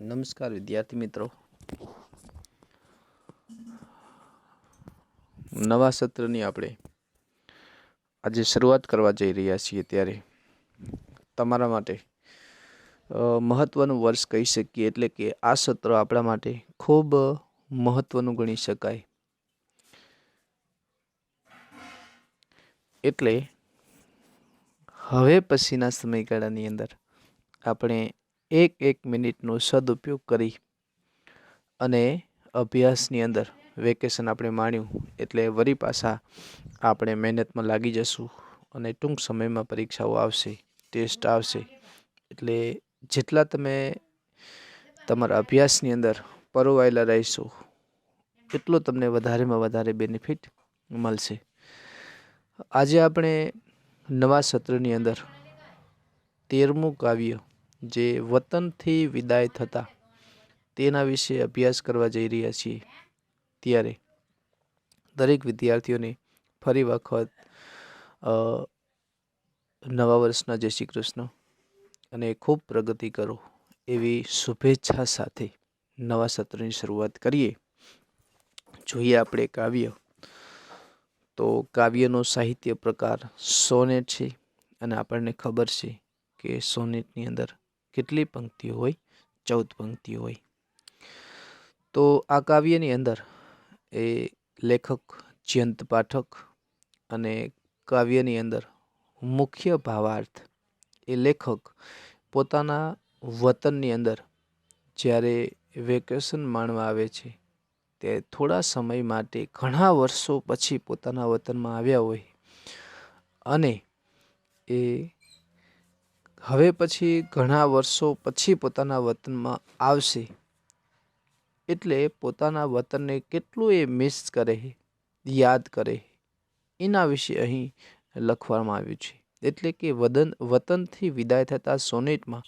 નમસ્કાર, વિદ્યાર્થી મિત્રો. નવા સત્રની આપણે આજે શરૂઆત કરવા જઈ રહ્યા છીએ ત્યારે તમારા માટે મહત્ત્વનું વર્ષ કહી શકીએ એટલે કે આ સત્ર આપણા માટે ખૂબ મહત્ત્વનું ગણી શકાય. એટલે હવે પછીના સમયગાળાની અંદર આપણે એક એક મિનિટનો સદુપયોગ કરી અને અભ્યાસની અંદર વેકેશન આપણે માણ્યું એટલે વરી પાછા આપણે મહેનતમાં લાગી જશું અને ટૂંક સમયમાં પરીક્ષાઓ આવશે, ટેસ્ટ આવશે. એટલે જેટલા તમે તમારા અભ્યાસની અંદર પરોવાયેલા રહીશો, એટલો તમને વધારેમાં વધારે બેનિફિટ મળશે. આજે આપણે નવા સત્રની અંદર તેરમું કાવ્ય જે વતનથી વિદાય થતા તેના વિશે અભ્યાસ કરવા જઈ રહ્યા છીએ. ત્યારે દરેક વિદ્યાર્થીઓને ફરી વખત નવા વર્ષના જય શ્રી કૃષ્ણ અને ખૂબ પ્રગતિ કરો એવી શુભેચ્છા સાથે નવા સત્રની શરૂઆત કરીએ. જોઈએ આપણે કાવ્ય. તો કાવ્યનો સાહિત્ય પ્રકાર સોનેટ છે અને આપણને ખબર છે કે સોનેટની અંદર કેટલી પંક્તિઓ હોય? ચૌદ પંક્તિઓ હોય. તો આ કાવ્યની અંદર એ લેખક, જયંત પાઠક અને કાવ્યની અંદર મુખ્ય ભાવાર્થ એ લેખક પોતાના વતનની અંદર જ્યારે વેકેશન માણવા આવે છે, તે થોડા સમય માટે ઘણા વર્ષો પછી પોતાના વતનમાં આવ્યા હોય અને એ હવે પછી ઘણા વર્ષો પછી પોતાના વતનમાં આવશે. એટલે પોતાના વતનને કેટલું એ મિસ કરે યાદ કરે એના વિશે અહીં લખવામાં આવ્યું છે. એટલે કે વદન, વતનથી વિદાય થતા સોનેટમાં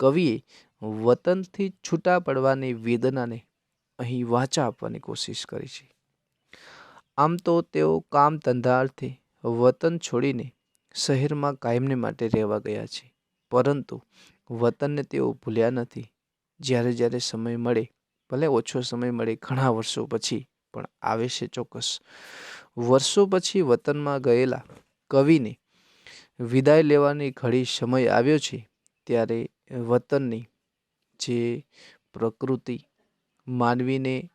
કવિએ વતનથી છૂટા પડવાની વેદનાને અહીં વાચા આપવાની કોશિશ કરી છે. આમ તો તેઓ કામ ધંધાર્થે વતન છોડીને શહેરમાં કાયમને માટે રહેવા ગયા છે. પરંતુ વતનને તેઓ ભૂલ્યા નથી. જ્યારે જ્યારે સમય મળે, ભલે ઓછો સમય મળે, ઘણા વર્ષો પછી, પણ આવે છે ચોક્કસ. વર્ષો પછી વતનમાં ગયેલા કવિને વિદાય લેવાની ઘડી સમય આવ્યો છે, ત્યારે વતનની જે પ્રકૃતિ માનવીને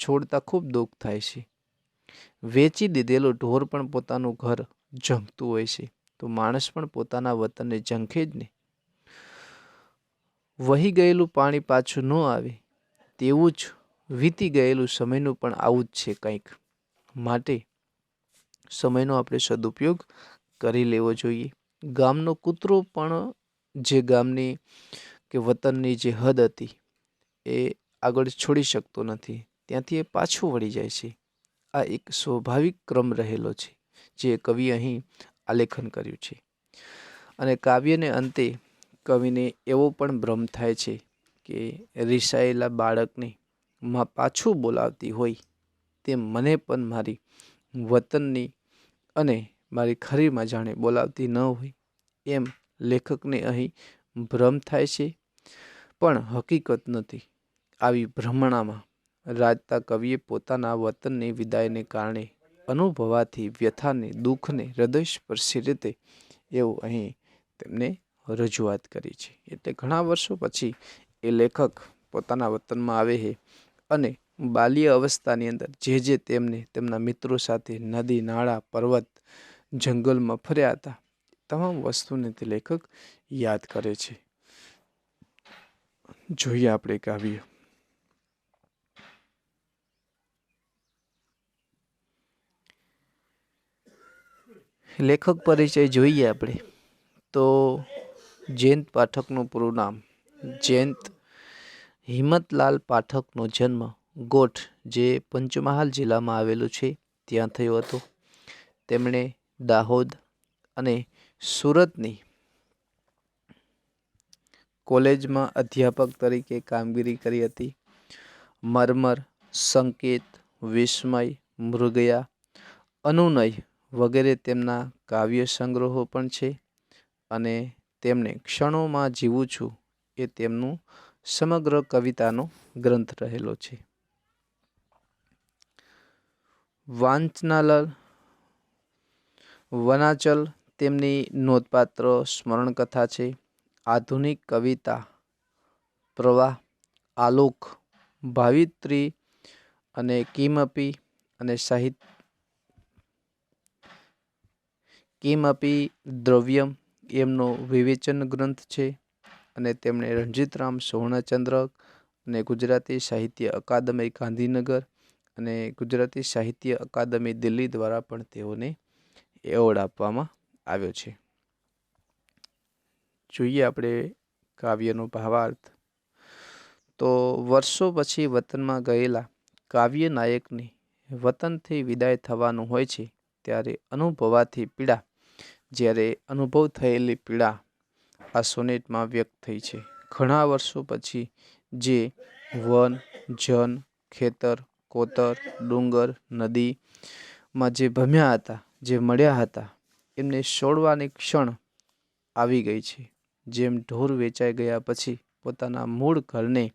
છોડતા ખૂબ દુઃખ થાય છે. વેચી દીધેલો ઢોર પણ પોતાનું ઘર જમતું હોય છે. તો માણસ પણ પોતાના વતનને ઝંખે જ નહીં. વહી ગયેલું પાણી પાછું ન આવે, તેવું જ વીતી ગયેલું સમયનું પણ આવું જ છે કંઈક. માટે સમયનો આપણે સદુપયોગ કરી લેવો જોઈએ. ગામનો કૂતરો પણ જે ગામની કે વતનની જે હદ હતી, એ આગળ છોડી શકતો નથી. ત્યાંથી એ પાછું વળી જાય છે. આ એક સ્વાભાવિક ક્રમ રહેલો છે. જે કવિ અહીં આલેખન કર્યું છે. અને કાવ્યને અંતે કવિને એવો પણ ભ્રમ થાય છે કે રિસાયેલા બાળકને માં પાછું બોલાવતી હોય તેમ મને પણ મારી વતનની અને મારી ખરીમાં જાણે બોલાવતી ન હોય એમ લેખકને અહીં ભ્રમ થાય છે. પણ હકીકત નથી. આવી ભ્રમણામાં રાજતા કવિએ પોતાના વતનની વિદાયને કારણે અનુભવાથી વ્યથાને, દુઃખને હૃદયસ્પર્શી રીતે એવું અહીં તેમને રજૂઆત કરી છે. એટલે ઘણા વર્ષો પછી એ લેખક પોતાના વતનમાં આવે છે અને બાલ્ય અવસ્થાની અંદર જે જે તેમને તેમના મિત્રો સાથે નદી, નાળા, પર્વત, જંગલમાં ફર્યા હતા તમામ વસ્તુને તે લેખક યાદ કરે છે. જોઈએ આપણે કાવ્ય. લેખક પરિચય જોઈએ આપણે. તો જયંત પાઠકનું પૂરું નામ. જયંત હિંમતલાલ પાઠકનો જન્મ ગોઠ, જે પંચમહાલ જિલ્લામાં આવેલું છે, ત્યાં થયો હતો. તેમણે દાહોદ અને સુરતની કોલેજમાં અધ્યાપક તરીકે કામગીરી કરી હતી. મરમર, સંકેત, વિસ્મય, મૃગયા, અનુનય વગેરે તેમના કાવ્ય સંગ્રહો પણ છે અને તેમણે ક્ષણોમાં જીવું છું એ તેમનું સમગ્ર કવિતાનો ગ્રંથ રહેલો છે. વાંચનાલાલ વનાચલ તેમની નોંધપાત્ર સ્મરણકથા છે. આધુનિક કવિતા પ્રવાહ આલોક, ભાવિત્રી અને કિમપી અને સાહિત્ય કિમપી દ્રવ્યમ? એમનો વિવેચન ગ્રંથ છે અને તેમણે રણજીતરામ સુવર્ણચંદ્રક અને ગુજરાતી સાહિત્ય અકાદમી ગાંધીનગર અને ગુજરાતી સાહિત્ય અકાદમી દિલ્હી દ્વારા પણ તેઓને એવોર્ડ આપવામાં આવ્યો છે. જોઈએ આપણે કાવ્યનો ભાવાર્થ. તો વર્ષો પછી વતનમાં ગયેલા કાવ્ય નાયકની વતનથી વિદાય થવાનું હોય છે, ત્યારે અનુભવાથી પીડા જ્યારે અનુભવ થયેલી પીડા આ સોનેટમાં વ્યક્ત થઈ છે. ઘણા વર્ષો પછી જે વન, જન, ખેતર, કોતર, ડુંગર, નદીમાં જે ભમ્યા હતા, જે મળ્યા હતા, એમને છોડવાની ક્ષણ આવી ગઈ છે. જેમ ઢોર વેચાઈ ગયા પછી પોતાના મૂળ ઘરને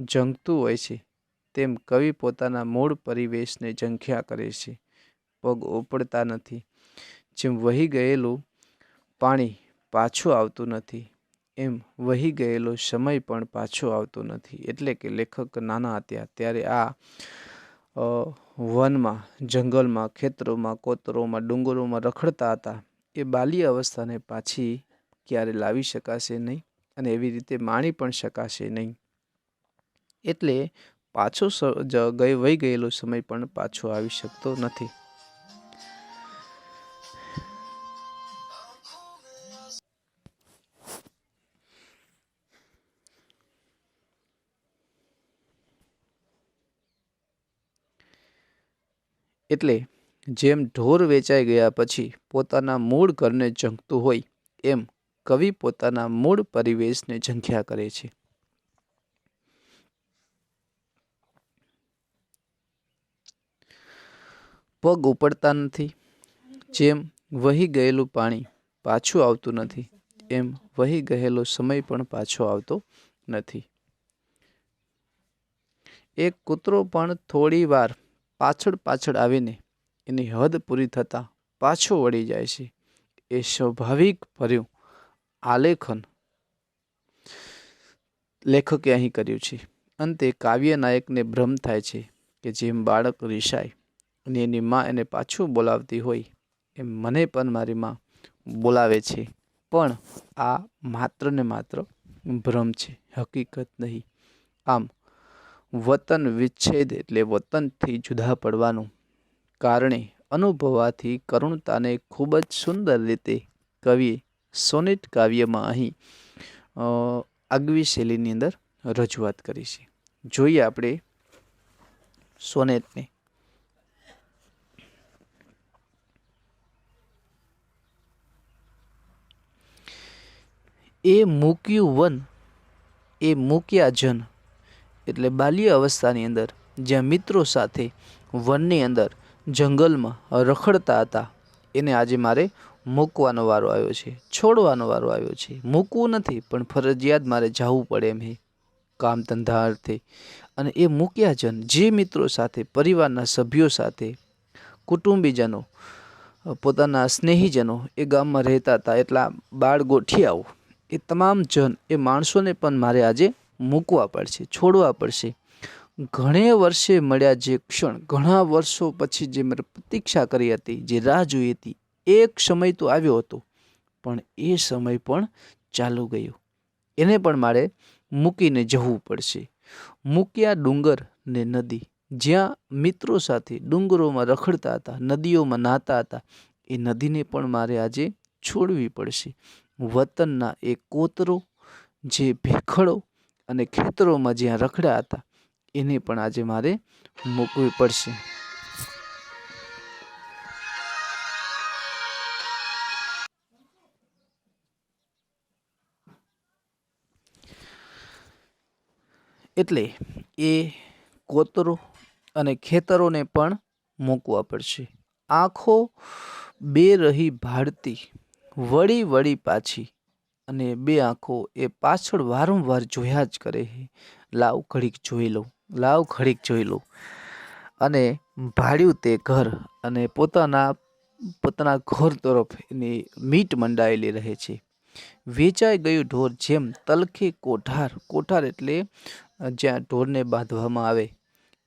જંગતું હોય છે, તેમ કવિ પોતાના મૂળ પરિવેશને ઝંખ્યા કરે છે. પગ ઉપડતા નથી. જેમ વહી ગયેલું પાણી પાછું આવતું નથી, એમ વહી ગયેલો સમય પણ પાછો આવતો નથી. એટલે કે લેખક નાના હતા ત્યારે આ વનમાં, જંગલમાં, ખેતરોમાં, કોતરોમાં, ડુંગરોમાં રખડતા હતા. એ બાલ્ય અવસ્થાને પાછી ક્યારે લાવી શકાશે નહીં અને એવી રીતે માણી પણ શકાશે નહીં. એટલે પાછો ગઈ, વહી ગયેલો સમય પણ પાછો આવી શકતો નથી. એટલે જેમ ઢોર વેચાઈ ગયા પછી પોતાના મૂળ ઘરને ઝંખતું હોય, એમ કવિ પોતાના મૂળ પરિવેશને ઝંખ્યા કરે છે. પગ ઉપડતા નથી, જેમ વહી ગયેલું પાણી પાછું આવતું નથી, એમ વહી ગયેલો સમય પણ પાછો આવતો નથી. એક કૂતરો પણ થોડી વાર પાછળ પાછળ આવીને એની હદ પૂરી થતાં પાછો વળી જાય છે. એ સ્વાભાવિક ભર્યું આલેખન લેખકે અહીં કર્યું છે. અંતે કાવ્ય નાયકને ભ્રમ થાય છે કે જેમ બાળક રિસાય અને એની મા એને પાછું બોલાવતી હોય, એમ મને પણ મારી માં બોલાવે છે. પણ આ માત્ર ને માત્ર ભ્રમ છે. હકીકત નહીં. આમ વતન વિચ્છેદ એટલે વતનથી જુદા પડવાનું. કારણે અનુભવાથી કરુણતાને ખૂબ જ સુંદર રીતે કવિએ સોનેટ કાવ્યમાં અહીં આગવી શૈલીની અંદર રજૂઆત કરી છે. જોઈએ આપણે સોનેટને. એ મૂક્યું વન, એ મૂક્યા જન એટલે બાલ્ય અવસ્થાની અંદર જ્યાં મિત્રો સાથે વનની અંદર જંગલમાં રખડતા હતા, એને આજે મારે મૂકવાનો વારો આવ્યો છે, છોડવાનો વારો આવ્યો છે. મૂકવું નથી, પણ ફરજિયાત મારે જવું પડે એમ કામ ધંધા અર્થે. અને એ મૂક્યા જન જે મિત્રો સાથે, પરિવારના સભ્યો સાથે, કુટુંબીજનો, પોતાના સ્નેહીજનો એ ગામમાં રહેતા હતા, એટલા બાળ ગોઠિયાઓ એ તમામ જન, એ માણસોને પણ મારે આજે મૂકવા પડશે, છોડવા પડશે. ઘણે વર્ષે મળ્યા જે ક્ષણ, ઘણા વર્ષો પછી જે મેં પ્રતીક્ષા કરી હતી, જે રાહ જોઈ હતી, એક સમય તો આવ્યો હતો, પણ એ સમય પણ ચાલુ ગયો. એને પણ મારે મૂકીને જવું પડશે. મૂક્યા ડુંગર ને નદી, જ્યાં મિત્રો સાથે ડુંગરોમાં રખડતા હતા, નદીઓમાં નહાતા હતા, એ નદીને પણ મારે આજે છોડવી પડશે. વતનના એ કોતરો, જે ભેખડો અને ખેતરોમાં જ્યાં રખડ્યા હતા, એને પણ આજે મારે મૂકવી પડશે. એટલે એ કોતરો અને ખેતરોને પણ મૂકવા પડશે. આંખો બે રહી ભાડતી, વળી વળી પાછી અને બે આંખો એ પાછળ વારંવાર જોયા જ કરે લાવ ઘડીક જોઈ લઉં, લાવ ઘડીક જોઈ લઉં. અને ભાડ્યું તે ઘર અને પોતાના પોતાના ઘર તરફ એની મીટ મંડાયેલી રહે છે. વેચાઈ ગયું ઢોર જેમ તલખે કોઠાર કોઠાર એટલે જ્યાં ઢોરને બાંધવામાં આવે.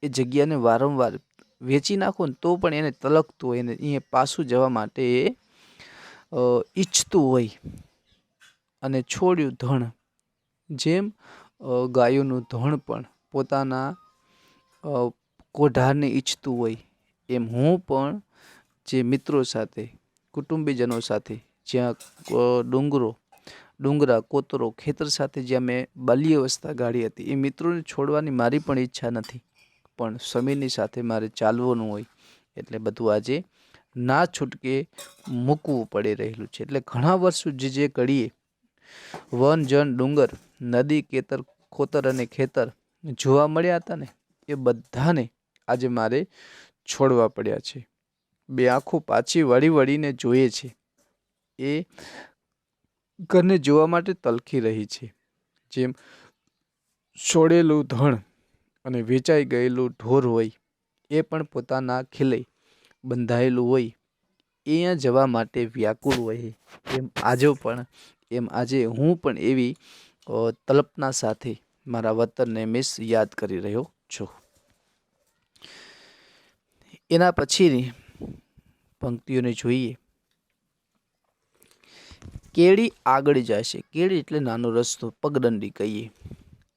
એ જગ્યાને વારંવાર વેચી નાખો ને તો પણ એને તલકતું હોય એને અહીંયા પાછું જવા માટે એ ઈચ્છતું હોય. અને છોડ્યું ધણ. જેમ ગાયોનું ધણ પણ પોતાના કોઢારને ઈચ્છતું હોય, એમ હું પણ જે મિત્રો સાથે, કુટુંબીજનો સાથે, જ્યાં ડુંગરો, ડુંગરા, કોતરો, ખેતર સાથે જ્યાં મેં બાલ્ય અવસ્થા ગાળી હતી, એ મિત્રોને છોડવાની મારી પણ ઈચ્છા નથી. પણ સમીરની સાથે મારે ચાલવાનું હોય, એટલે બધું આજે ના છૂટકે મૂકવું પડી રહેલું છે. એટલે ઘણા વર્ષો જે જે ઘડીએ વન, જન, ડુંગર, નદી કેતર ખોતર અને ખેતર જોવા મળ્યા હતા ને, એ બધાને આજે મારે છોડવા પડ્યા છે. બે આંખો પાછી વળી વળીને જોઈએ છે. એ ઘરને જોવા માટે તલખી રહી છે. જેમ છોડેલું ધણ અને વેચાઈ ગયેલું ઢોર હોય, એ પણ પોતાના ખીલે બંધાયેલું હોય અહીંયા જવા માટે વ્યાકુળ હોય. એમ આજો પણ એમ આજે હું પણ એવી તલપના સાથે મારા વતનને મિસ યાદ કરી રહ્યો છું. એના પછીની પંક્તિઓને જોઈએ. કેળી આગળ જાય છે કેળી એટલે નાનો રસ્તો, પગદંડી કહીએ.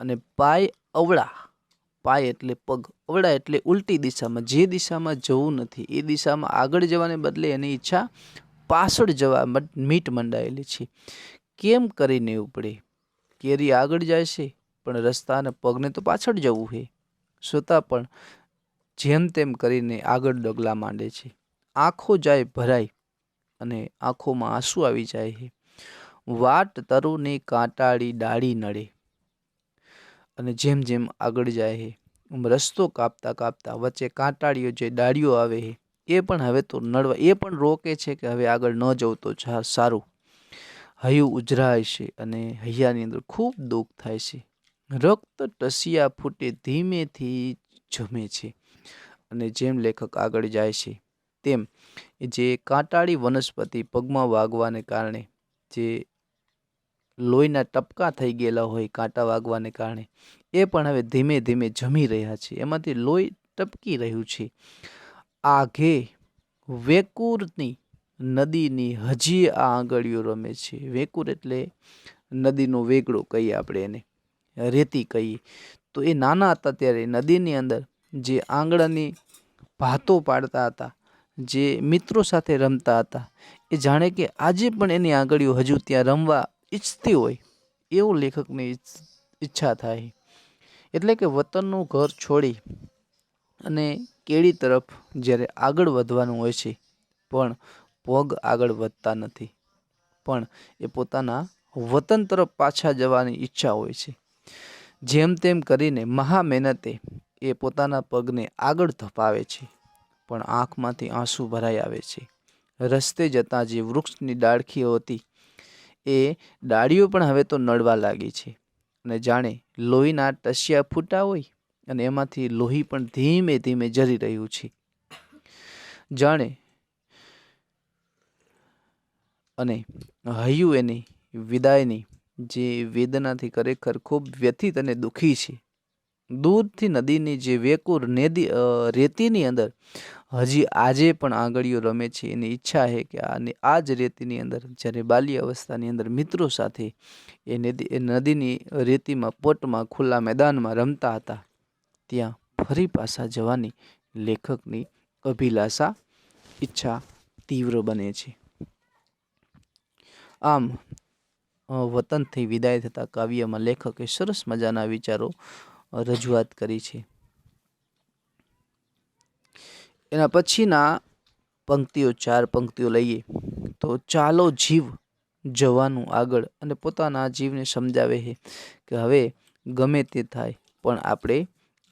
અને પાય અવળા. પાય એટલે પગ. અવળા એટલે ઉલટી દિશામાં. જે દિશામાં જવું નથી, એ દિશામાં આગળ જવાને બદલે એની ઈચ્છા પાછળ જવા મીટ મંડાયેલી છે. કેમ કરીને ઉપડે કેરી આગળ જાય છે, પણ રસ્તાને પગને તો પાછળ જવું છે છતાં પણ જેમ તેમ કરીને આગળ ડગલા માંડે છે. આંખો જાય ભરાય અને આંખોમાં આંસુ આવી જાય છે વાટ તરુની કાંટાળી ડાળી નડે અને જેમ જેમ આગળ જાય છે રસ્તો કાપતા કાપતા વચ્ચે કાંટાળીઓ જે ડાળીઓ આવે છે એ પણ હવે તો નડવા, એ પણ રોકે છે કે હવે આગળ ન જવું તો સારું. હૈયું ઉજરાય છે અને હૈયાની અંદર ખૂબ દુઃખ થાય છે. રક્ત ટસિયા ફૂટે ધીમેથી જમે છે અને જેમ લેખક આગળ જાય છે, તેમ જે કાંટાળી વનસ્પતિ પગમાં વાગવાને કારણે, જે લોહીના ટપકા થઈ ગયેલા હોય કાંટા વાગવાને કારણે, એ પણ હવે ધીમે ધીમે જમી રહ્યા છે. એમાંથી લોહી ટપકી રહ્યું છે. આઘે વેકુરની નદીની હજી આ આંગળીઓ રમે છે. વેકુર એટલે નદીનો વેગડો કહીએ આપણે એને, રેતી કહીએ. તો એ નાના હતા ત્યારે નદીની અંદર જે આંગળાની ભાતો પાડતા હતા, જે મિત્રો સાથે રમતા હતા, એ જાણે કે આજે પણ એની આંગળીઓ હજુ ત્યાં રમવા ઈચ્છતી હોય, એવું લેખકની ઈચ્છા થાય. એટલે કે વતનનું ઘર છોડી અને કેળી તરફ જ્યારે આગળ વધવાનું હોય છે, પણ પગ આગળ વધતા નથી. પણ એ પોતાના વતન તરફ પાછા જવાની ઈચ્છા હોય છે. જેમ તેમ કરીને મહા મહેનતે એ પોતાના પગને આગળ ધપાવે છે, પણ આંખમાંથી આંસુ ભરાઈ આવે છે. રસ્તે જતાં જે વૃક્ષની ડાળખીઓ હતી, એ ડાળીઓ પણ હવે તો નડવા લાગી છે અને જાણે લોહીના ટસિયા ફૂટા હોય અને એમાંથી લોહી પણ ધીમે ધીમે જરી રહ્યું છે. જાણે અને હૈયું એની વિદાયની જે વેદનાથી ખરેખર ખૂબ વ્યથિત અને દુઃખી છે. દૂરથી નદીની જે વેકુર નેદી રેતીની અંદર હજી આજે પણ આંગળીઓ રમે છે. એની ઈચ્છા છે કે આની આ જ રેતીની અંદર, જ્યારે બાલ્ય અવસ્થાની અંદર મિત્રો સાથે એ નદી, એ નદીની રેતીમાં, પોટમાં, ખુલ્લા મેદાનમાં રમતા હતા, ત્યાં ફરી પાછા જવાની લેખકની અભિલાષા, ઈચ્છા તીવ્ર બને છે. આમ વતનથી વિદાય થતા કાવ્યમાં લેખકે સરસ મજાના વિચારો રજૂઆત કરી છે. એના પછીના પંક્તિઓ, ચાર પંક્તિઓ લઈએ. તો ચાલો જીવ જવાનું આગળ અને પોતાના જીવને સમજાવે છે કે હવે ગમે તે થાય, પણ આપણે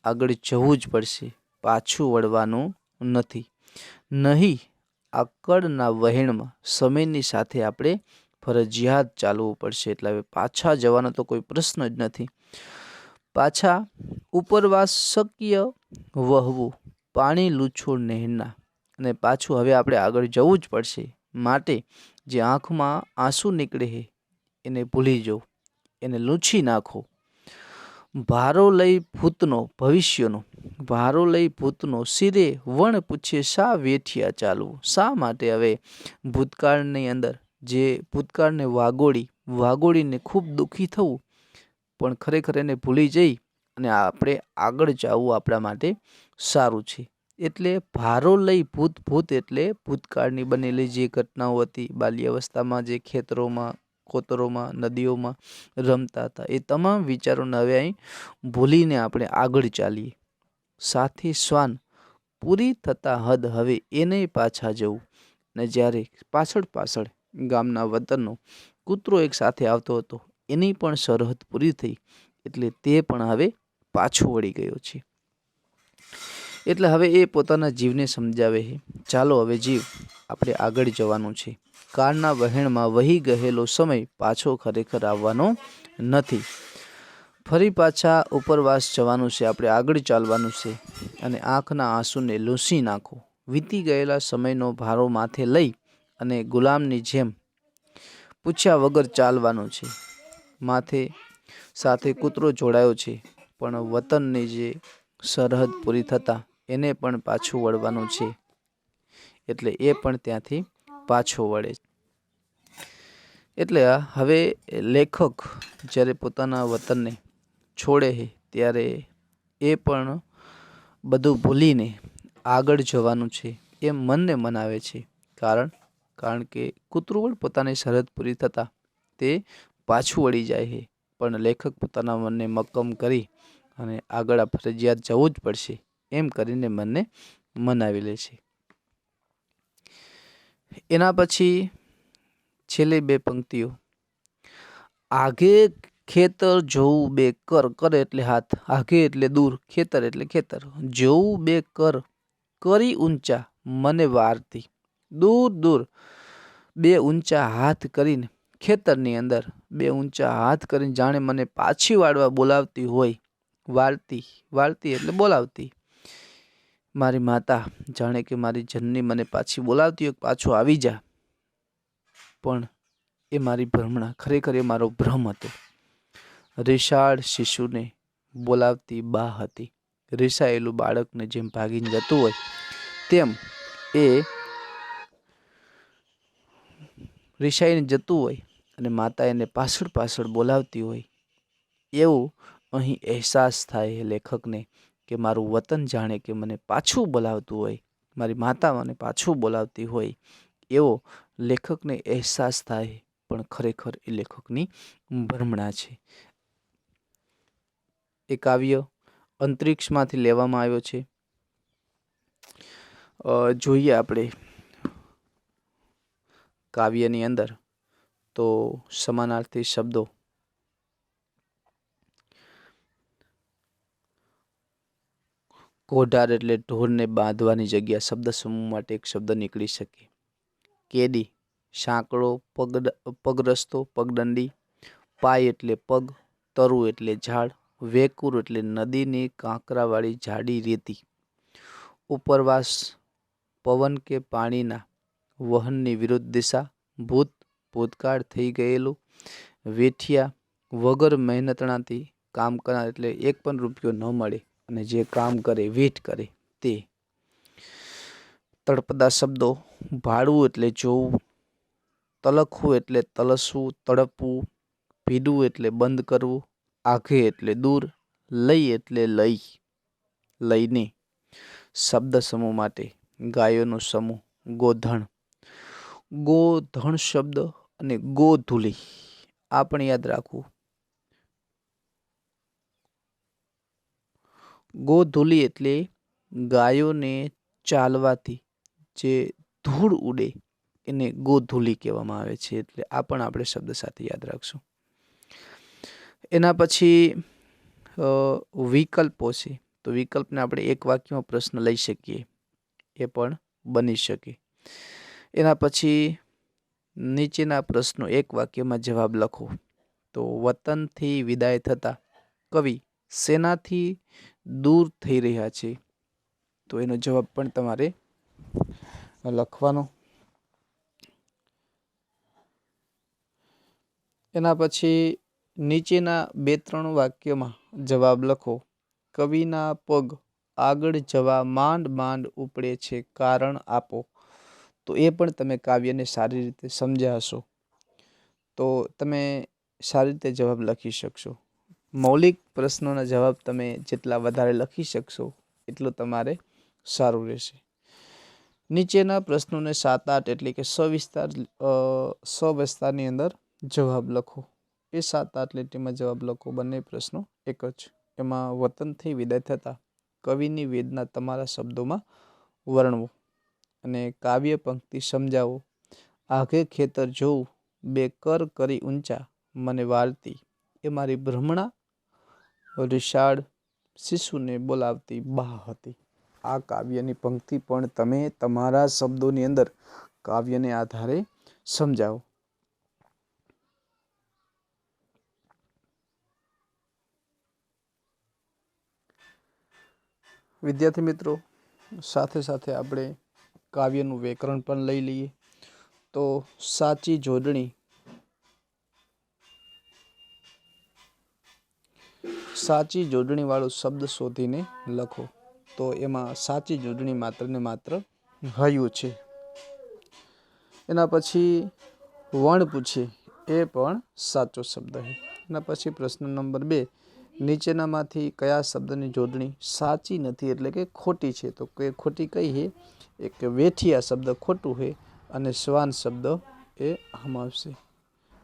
આગળ જવું જ પડશે, પાછું વળવાનું નથી. નહીં આકળના વહેણમાં સમયની સાથે આપણે ફરજિયાત ચાલવું પડશે એટલે હવે પાછા જવાનો તો કોઈ પ્રશ્ન જ નથી. પાછા ઉપરવાસ શક્ય વહવું, પાણી લૂછોડ નહેરના અને પાછું હવે આપણે આગળ જવું જ પડશે. માટે જે આંખમાં આંસુ નીકળે એને ભૂલી જાઓ એને લૂછી નાખો. ભારો લઈ ભૂતનો ભવિષ્યનો. ભારો લઈ ભૂતનો સિરે વણ પૂછે શા વેઠિયા ચાલવું? શા માટે હવે ભૂતકાળની અંદર જે ભૂતકાળને વાગોળી, વાગોળીને ખૂબ દુઃખી થવું, પણ ખરેખર એને ભૂલી જઈ અને આપણે આગળ જવું આપણા માટે સારું છે. એટલે ભારો લઈ ભૂત ભૂત એટલે ભૂતકાળની બનેલી જે ઘટનાઓ હતી, બાલ્યાવસ્થામાં જે ખેતરોમાં, કોતરોમાં, નદીઓમાં રમતા હતા, એ તમામ વિચારોને હવે અહીં ભૂલીને આપણે આગળ ચાલીએ. સાથે શ્વાન પૂરી થતાં હદ હવે એને પાછા જવું. ને જ્યારે પાછળ પાછળ ગામના વતનનો કૂતરો એક સાથે આવતો હતો. એની પણ સરહદ પૂરી થઈ એટલે તે પણ હવે પાછો વળી ગયો છે. એટલે હવે એ પોતાના જીવને સમજાવે છે. ચાલો હવે જીવ, આપણે આગળ જવાનું છે. કાળના વહેણમાં વહી ગયેલો સમય પાછો ખરેખર આવવાનો નથી. ફરી પાછા ઉપરવાસ જવાનું છે, આપણે આગળ ચાલવાનું છે. અને આંખના આંસુને લૂસી નાખો. વીતી ગયેલા સમયનો ભારો માથે લઈ અને ગુલામની જેમ પૂછ્યા વગર ચાલવાનું છે. માથે સાથે કૂતરો જોડાયો છે, પણ વતનની જે સરહદ પૂરી થતાં એને પણ પાછું વળવાનું છે. એટલે એ પણ ત્યાંથી પાછો વળે એટલે હવે લેખક જ્યારે પોતાના વતનને છોડે છે ત્યારે એ પણ બધું ભૂલીને આગળ જવાનું છે, એ મનને મનાવે છે. કારણ કારણ કે કૂતરું પણ પોતાની સરહદ પૂરી થતાં તે પાછું વળી જાય છે. પણ લેખક પોતાના મનને મક્કમ કરી અને આગળ ફરજિયાત જવું જ પડશે એમ કરીને મનને મનાવી લે છે. એના પછી છેલ્લી બે પંક્તિઓ. આગે ખેતર જોવું બે કર કર એટલે હાથ. આગે એટલે દૂર, ખેતર એટલે ખેતર. જોવું બે કર, કરી ઊંચા, મને વારતી દૂર દૂર બે ઊંચા હાથ કરીને ખેતરની અંદર બે ઊંચા હાથ કરીને જાણે મને પાછી વાળવા બોલાવતી હોય, વાળતી વાળતી એટલે બોલાવતી. મારી માતા જાણે કે મારી જનની મને પાછી બોલાવતી હોય પાછું આવી જા. પણ એ મારી ભ્રમણા, ખરેખર એ મારો ભ્રમ હતો. રેશાળ શિશુને બોલાવતી બા હતી. રેસાયેલું બાળકને જેમ ભાગીને જતું હોય, તેમ એ રિસાઈને જતું હોય અને માતા એને પાછળ પાછળ બોલાવતી હોય, એવું અહીં અહેસાસ થાય લેખકને કે મારું વતન જાણે કે મને પાછું બોલાવતું હોય, મારી માતા મને પાછું બોલાવતી હોય, એવો લેખકને અહેસાસ થાય, પણ ખરેખર એ લેખકની ભ્રમણા છે. એ કાવ્ય અંતરિક્ષમાંથી લેવામાં આવ્યો છે. જોઈએ આપણે કાવ્યની અંદર, તો સમાનાર્થી શબ્દો. કોઢાર એટલે ઢોરને બાંધવાની જગ્યા, શબ્દ સમૂહ માટે એક શબ્દ નીકળી શકે. કેદી, સાંકળો પગ પગરસ્તો પગદંડી પાય એટલે પગ, તરુ એટલે ઝાડ, વેકુર એટલે નદીની કાંકરાવાળી જાડી રેતી. ઉપરવાસ, પવન કે પાણીના વહનની વિરુદ્ધ દિશા, ભૂત, ભૂતકાળ થઈ ગયેલું, વેઠિયા વગર મહેનતણાથી કામ કરનાર એટલે એક પણ રૂપિયો ન મળે અને જે કામ કરે વેટ કરે તે. તળપદા શબ્દો, ભાડવું એટલે જોવું, તલખવું એટલે તલસવું, તડપવું, ભીડવું એટલે બંધ કરવું, આઘે એટલે દૂર, લઈ એટલે લઈ, લઈને. શબ્દ સમૂહ માટે ગાયોનો સમૂહ, ગોધણ. ગોધણ શબ્દ અને ગોધુલી. આ પણ યાદ રાખવું. ગોધૂલી એટલે ગાયોને ચાલવાથી જે ધૂળ ઉડે એને ગોધૂલી કહેવામાં આવે છે એટલે આ પણ આપણે શબ્દ સાથે યાદ રાખશું. એના પછી વિકલ્પો છે. તો વિકલ્પને આપણે એક વાક્યમાં પ્રશ્ન લઈ શકીએ. એ પણ બની શકે. એના પછી નીચેના પ્રશ્નો એક વાક્યમાં જવાબ લખો. તો વતનથી વિદાય થતા કવિ શેનાથી દૂર થઈ રહ્યા છે. તો એનો જવાબ પણ તમારે લખવાનો. એના પછી નીચેના બે ત્રણ વાક્યમાં જવાબ લખો. કવિના પગ આગળ જવા માંડ માંડ ઉપડે છે કારણ આપો. તો એ પણ તમે કાવ્યને સારી રીતે સમજ્યા હશો. તો તમે સારી રીતે જવાબ લખી શકશો. મૌલિક પ્રશ્નોના જવાબ તમે જેટલા વધારે લખી શકશો, એટલું તમારે સારું રહેશે. નીચેના પ્રશ્નોને સાત આઠ એટલે કે સવિસ્તાર સવિસ્તારની અંદર જવાબ લખો. એ સાત આઠ લીટીમાં જવાબ લખો, બંને પ્રશ્નો એક જ. એમાં વતનથી વિદાય થતાં કવિની વેદના તમારા શબ્દોમાં વર્ણવો. અને કાવ્ય પંક્તિ સમજાવો. આઘે ખેતર જોઉં, બે કર કરી ઊંચા, મને વાળતી. એ મારી ભ્રમણા રિશાળ શિશુને બોલાવતી બા હતી. આ કાવ્યની પંક્તિ પણ તમે તમારા શબ્દોની અંદર કાવ્યને આધારે સમજાવો. વિદ્યાર્થી મિત્રો, સાથે સાથે આપણે કાવ્યનું વ્યાકરણ પણ લઈ લઈએ. તો સાચી જોડણી. સાચી જોડણીવાળો શબ્દ શોધીને લખો. તો એમાં સાચી જોડણી માત્ર ને માત્ર હયું છે. એના પછી વણ પૂછે. એ પણ સાચો શબ્દ છે. એના પછી પ્રશ્ન નંબર બે. નીચેનામાંથી કયા શબ્દની જોડણી સાચી નથી એટલે કે ખોટી છે? તો કે ખોટી કઈ છે એક વેઠિયા શબ્દ ખોટું છે અને શ્વાન શબ્દ એ આમ આવશે.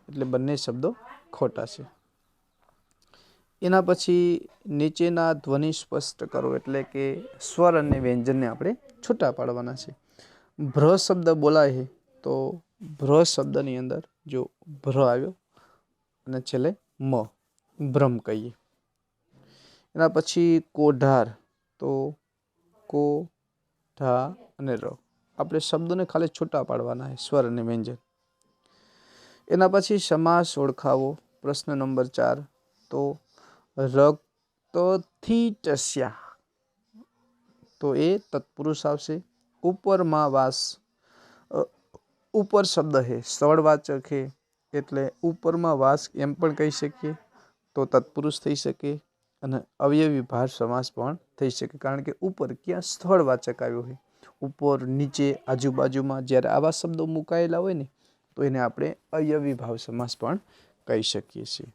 એટલે બંને શબ્દો ખોટા છે. એના પછી નીચેના ધ્વનિ સ્પષ્ટ કરો એટલે કે સ્વર અને વ્યંજનને આપણે છૂટા પાડવાના છે. ભ્ર શબ્દ બોલાય તો ભ્ર શબ્દની અંદર જો ભ્ર આવ્યો અને છેલ્લે મ, ભ્રમ કહીએ. એના પછી કોઢાર. તો કો ઢા અને ર. આપણે શબ્દોને ખાલી છૂટા પાડવાના સ્વર અને વ્યંજન. એના પછી સમાસ ઓળખાવો, પ્રશ્ન નંબર ચાર. તો રક્તથી ટસ્યા. તો એ તત્પુરુષ આવશે. ઉપરમાં વાસ ઉપર શબ્દ છે સ્થળવાચક હે એટલે ઉપરમાં વાસ એમ પણ કહી શકીએ. તો તત્પુરુષ થઈ શકે. અને અવયવી ભાર સમાસ પણ થઈ શકે. કારણ કે ઉપર ક્યાં સ્થળવાચક આવ્યો હોય? ઉપર, નીચે, આજુબાજુમાં જ્યારે આવા શબ્દો મુકાયેલા હોય ને, તો એને આપણે અવયવી ભાવ સમાસ પણ કહી શકીએ છીએ.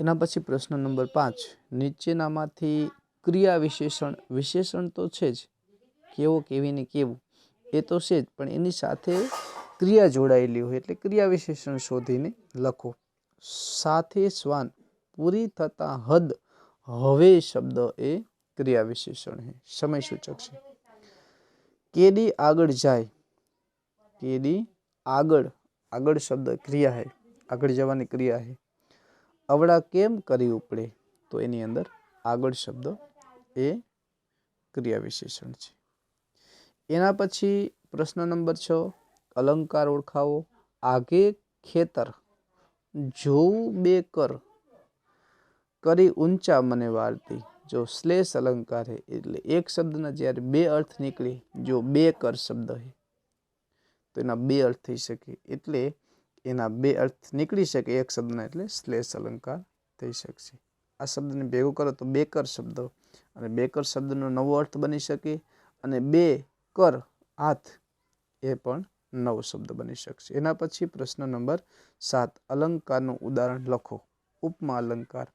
એના પછી પ્રશ્ન નંબર પાંચ. નીચેનામાંથી ક્રિયા વિશેષણ વિશેષણ તો છે જ. કેવો, કેવી ને કેવું? એ તો છે જ, પણ એની સાથે ક્રિયા જોડાયેલી હોય એટલે ક્રિયા વિશેષણ શોધીને લખો. સાથે શ્વાન પૂરી થતાં હદ હવે શબ્દ એ ક્રિયા વિશેષણ છે. સમય સૂચક છે. કેડી આગળ જાય. કેડી આગળ. આગળ શબ્દ ક્રિયા છે. આગળ જવાની ક્રિયા છે. અવળા કેમ કરી ઉપડે? તો એની અંદર આગળ શબ્દ એ ક્રિયા વિશેષણ છે. એના પછી પ્રશ્ન નંબર છ, અલંકાર ઓળખાવો. આગે ખેતર. જોવું બે કર. કરી ઊંચા મને વાળતી. જો શ્લેષ અલંકાર છે એટલે એક શબ્દના જ્યારે બે અર્થ નીકળે, જો બે કર શબ્દ છે તો એના બે અર્થ થઈ શકે. એટલે એના બે અર્થ નીકળી શકે એક શબ્દના, એટલે શ્લેષ અલંકાર થઈ શકશે. આ શબ્દને ભેગું કરો તો બેકર શબ્દ. અને બેકર શબ્દનો નવો અર્થ બની શકે અને બે કર હાથ એ પણ નવો શબ્દ બની શકશે. એના પછી પ્રશ્ન નંબર સાત, અલંકારનું ઉદાહરણ લખો. ઉપમા અલંકાર.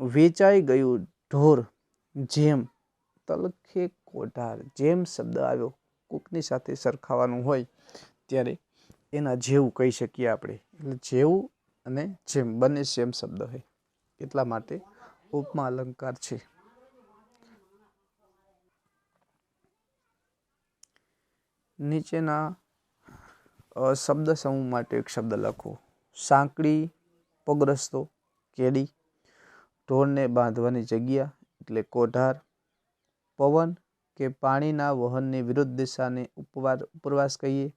વેચાઈ ગયું ઢોર, જેમ તલખે કોઢાર, જેમ શબ્દ આવ્યો કોકની સાથે સરખાવાનું હોય ત્યારે એના જેવું કહી શકીએ આપણે. એટલે જેવું અને જેમ, બંને સેમ શબ્દ હોય. એટલા માટે ઉપમા અલંકાર છે. નીચેના શબ્દ સમૂહ માટે એક શબ્દ લખો. સાંકડી, પગરસ્તો, કેડી ઢોરને બાંધવાની જગ્યા એટલે કોઢાર પવન કે પાણીના વહનની વિરુદ્ધ દિશાને ઉપવાર, ઉપરવાસ કહીએ.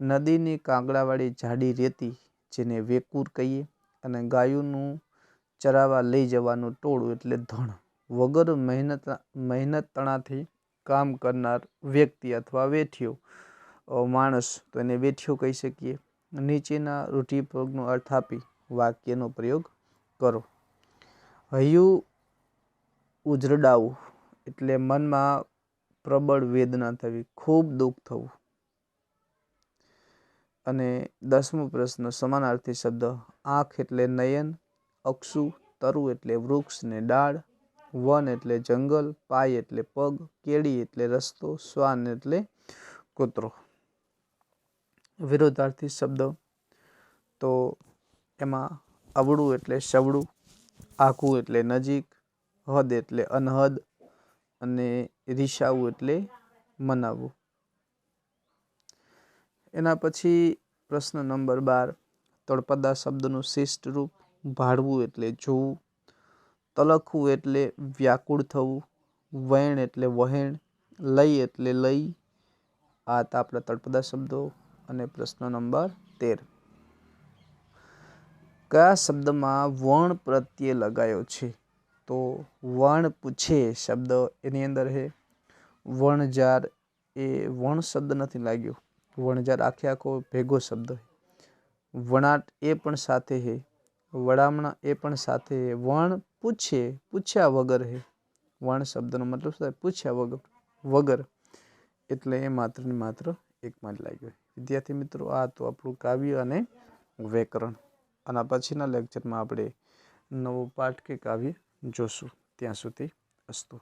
નદીની કાંકડાવાળી જાડી રેતી જેને વેકૂર કહીએ અને ગાયોનું ચરાવા લઈ જવાનું ટોળું એટલે ધણ. વગર મહેનત મહેનત તણાથી કામ કરનાર વ્યક્તિ અથવા વેઠિયો માણસ તો એને વેઠિયો કહી શકીએ. નીચેના રૂઢિપ્રયોગનો અર્થ આપી વાક્યનો પ્રયોગ કરો. હૈયું ઉજરડાવું એટલે મનમાં પ્રબળ વેદના થવી ખૂબ દુઃખ થવું. અને દસમો પ્રશ્ન, સમાનાર્થી શબ્દ, આંખ એટલે નયન, અક્ષુ, તરુ એટલે વૃક્ષ ને ડાળ, વન એટલે જંગલ, પાય એટલે પગ કેડી એટલે રસ્તો, શ્વાન એટલે કૂતરો. વિરોધાર્થી શબ્દ તો એમાં અવળું એટલે સવળું આખું એટલે નજીક, હદ એટલે અનહદ અને રિસાવું એટલે મનાવવું એના પછી પ્રશ્ન નંબર બાર, તળપદા શબ્દનું શિષ્ટ રૂપ ભાળવું એટલે જોવું, તલખવું એટલે વ્યાકુળ થવું, વહેણ એટલે વહેણ, લઈ એટલે લઈ, આ હતા આપણા તળપદા શબ્દો અને પ્રશ્ન નંબર તેર. કયા શબ્દમાં વણ પ્રત્યે લગાયો છે? તો વણ પૂછે શબ્દ એની અંદર છે વણજાર એ વણ શબ્દ નથી લાગ્યો. વણજાર આખે આખો ભેગો શબ્દ વણાટ એ પણ સાથે હે. વડામણા એ પણ સાથે હે. વણ પૂછે પૂછ્યા વગર હે. વણ શબ્દનો મતલબ શું થાય? પૂછ્યા વગર વગર. એટલે એ માત્ર ને માત્ર એકમાં જ લાગ્યો વિદ્યાર્થી મિત્રો, આ તો આપણું કાવ્ય અને વ્યાકરણ. આના પછીના લેક્ચરમાં આપણે નવો પાઠ કે કાવ્ય જોશું. ત્યાં સુધી અસ્તુ.